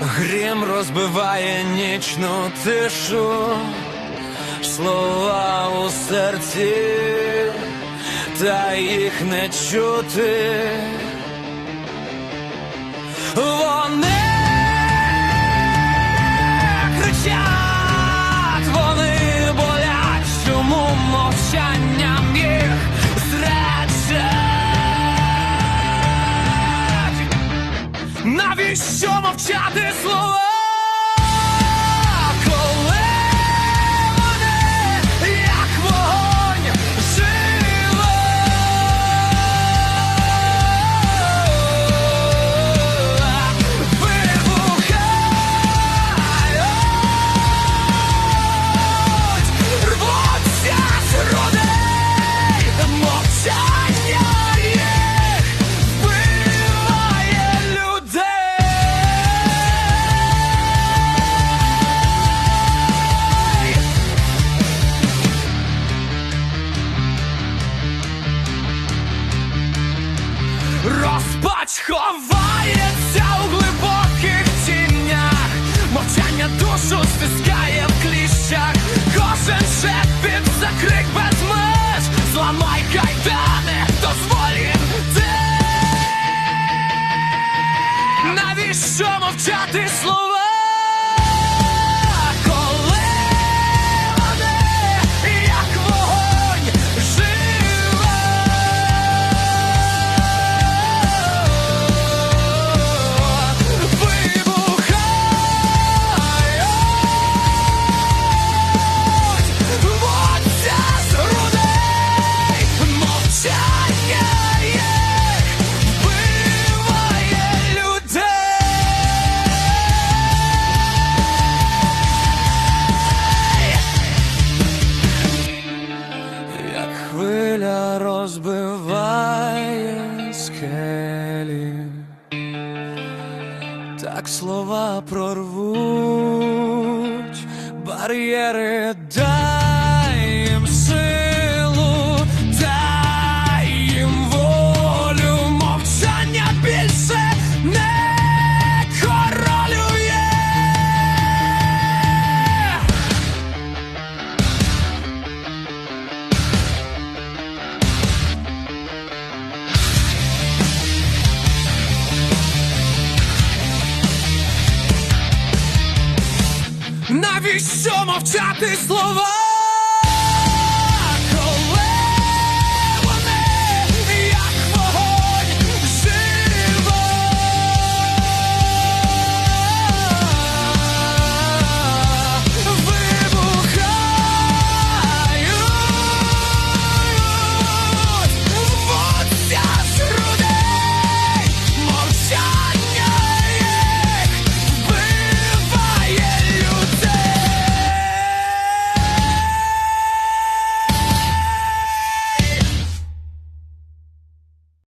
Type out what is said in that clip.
Грім розбиває нічну тишу, слова у серці, та їх не чути. Навіщо мовчати слова? Розпач ховається у глибоких тінях, мовчання душу стискає в кліщах, кожен шепіт закрик без меж, зламай кайдани, дозволь хвиля розбиває скелі, так слова прорвуть бар'єри, Навіщо мовчати слова?